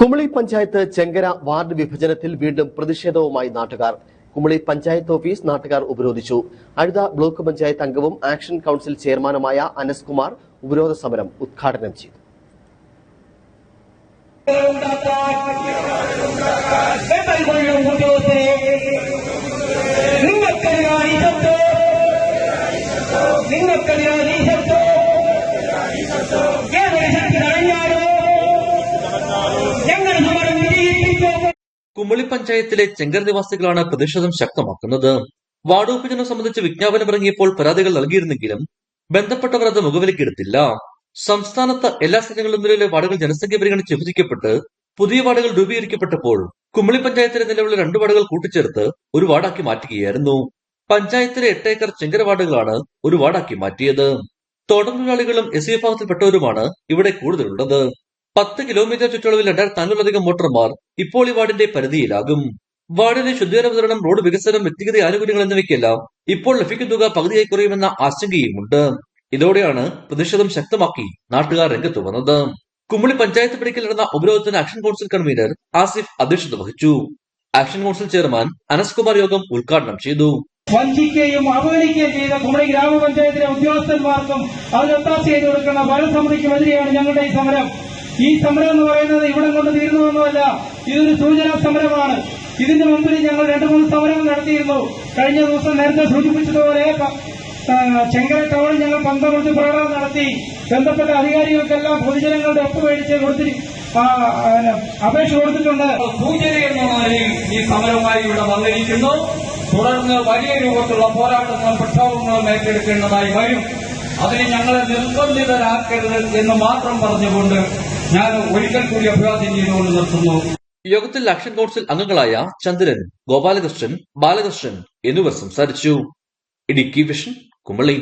Kumily panchayat Chenkara ward വിഭജനത്തിൽ വീണ്ടും പ്രതിഷേധവുമായി നാട്ടുകാർ. കുമളി പഞ്ചായത്ത് ഓഫീസ് നാട്ടുകാർ ഉപരോധിച്ചു. അഴുത ബ്ലോക്ക് പഞ്ചായത്ത് അംഗവും ആക്ഷൻ കൌൺസിൽ ചെയർമാനുമായ അനസ് കുമാർ ഉപരോധ സമരം ഉദ്ഘാടനം ചെയ്തു. കുമളി പഞ്ചായത്തിലെ ചെങ്കർ നിവാസികളാണ് പ്രതിഷേധം ശക്തമാക്കുന്നത്. വാർഡ് വിഭജനം സംബന്ധിച്ച് വിജ്ഞാപനം ഇറങ്ങിയപ്പോൾ പരാതികൾ നൽകിയിരുന്നെങ്കിലും ബന്ധപ്പെട്ടവർ അത് മുഖവിലക്കെടുത്തില്ല സംസ്ഥാനത്ത് എല്ലാ സ്ഥലങ്ങളിലും നിലവിലെ വാർഡുകൾ ജനസംഖ്യ പരിഗണിച്ച് വിഭജിക്കപ്പെട്ട് പുതിയ വാർഡുകൾ രൂപീകരിക്കപ്പെട്ടപ്പോൾ കുമളി പഞ്ചായത്തിലെ നിലവിലെ രണ്ട് വാർഡുകൾ കൂട്ടിച്ചേർത്ത് ഒരു വാർഡാക്കി മാറ്റുകയായിരുന്നു. പഞ്ചായത്തിലെ എട്ട് ഏക്കർ ചെങ്കര വാർഡുകളാണ് ഒരു വാർഡാക്കി മാറ്റിയത്. തോട്ടം തൊഴിലാളികളും എസ് സി വിഭാഗത്തിൽപ്പെട്ടവരുമാണ് ഇവിടെ കൂടുതലുള്ളത്. പത്ത് കിലോമീറ്റർ ചുറ്റളവിൽ രണ്ടായിരത്തി അഞ്ഞൂറിലധികം വോട്ടർമാർ ഇപ്പോൾ ഈ വാർഡിന്റെ പരിധിയിലാകും. വാർഡിലെ ശുദ്ധീകരണ വിതരണം റോഡ് വികസനം വ്യക്തിഗത ആനുകൂല്യങ്ങൾ എന്നിവയ്ക്കെല്ലാം ഇപ്പോൾ ലഭിക്കുന്ന തുക പകുതിയായി കുറയുമെന്ന ആശങ്കയുമുണ്ട്. ഇതോടെയാണ് പ്രതിഷേധം ശക്തമാക്കി നാട്ടുകാർ രംഗത്ത് വന്നത്. കുമ്മിളി പഞ്ചായത്ത് പിടിക്കൽ നടന്ന ഉപരോധത്തിന് ആക്ഷൻ കൗൺസിൽ കൺവീനർ ആസിഫ് അധ്യക്ഷത വഹിച്ചു. Action council chairman Anas Kumar യോഗം ഉദ്ഘാടനം ചെയ്തു. വഞ്ചിക്കുകയും അപഹരിക്കുകയും ചെയ്ത കുമളി ഗ്രാമപഞ്ചായത്തിലെ ഉദ്യോഗസ്ഥന്മാർക്കും അതിനൊത്താശ ചെയ്തു കൊടുക്കുന്ന ഭരണസമിതിക്കുമെതിരെയാണ് ഞങ്ങളുടെ ഈ സമരം. ഈ സമരം എന്ന് പറയുന്നത് ഇവിടം കൊണ്ട് തീർന്നുവെന്നുമല്ല ഇതൊരു സൂചനാ സമരമാണ്. ഇതിന്റെ മുമ്പിൽ ഞങ്ങൾ രണ്ടു മൂന്ന് സമരങ്ങൾ നടത്തിയിരുന്നു. കഴിഞ്ഞ ദിവസം നേരത്തെ സൂചിപ്പിച്ചതുപോലെ ചെങ്കര ടൗണിൽ ഞങ്ങൾ പന്തമൂർത്തി പ്രകടനം നടത്തി. ബന്ധപ്പെട്ട അധികാരികൾക്കെല്ലാം പൊതുജനങ്ങളുടെ ഒപ്പ് മേടിച്ച് കൊടുത്തി അപേക്ഷ കൊടുത്തിട്ടുണ്ട്. സൂചന എന്ന നിലയിൽ ഈ സമരവുമായി ഇവിടെ വന്നിരിക്കുന്നു. തുടർന്ന് വലിയ രൂപത്തിലുള്ള പോരാട്ടങ്ങളും പ്രക്ഷോഭങ്ങളും ഏറ്റെടുക്കേണ്ടതായി വരും. അതിന് ഞങ്ങളെ നിർബന്ധിതരാക്കരുത് എന്ന് മാത്രം പറഞ്ഞുകൊണ്ട് ഞാൻ ഒരിക്കൽ കൂടി അഭിവാദ്യം ചെയ്തുകൊണ്ട് നിർത്തുന്നു. യോഗത്തിൽ ആക്ഷൻ കൌൺസിൽ അംഗങ്ങളായ ചന്ദ്രൻ ഗോപാലകൃഷ്ണൻ ബാലകൃഷ്ണൻ എന്നിവർ സംസാരിച്ചു. ഇടുക്കി വിഷൻ കുമളി.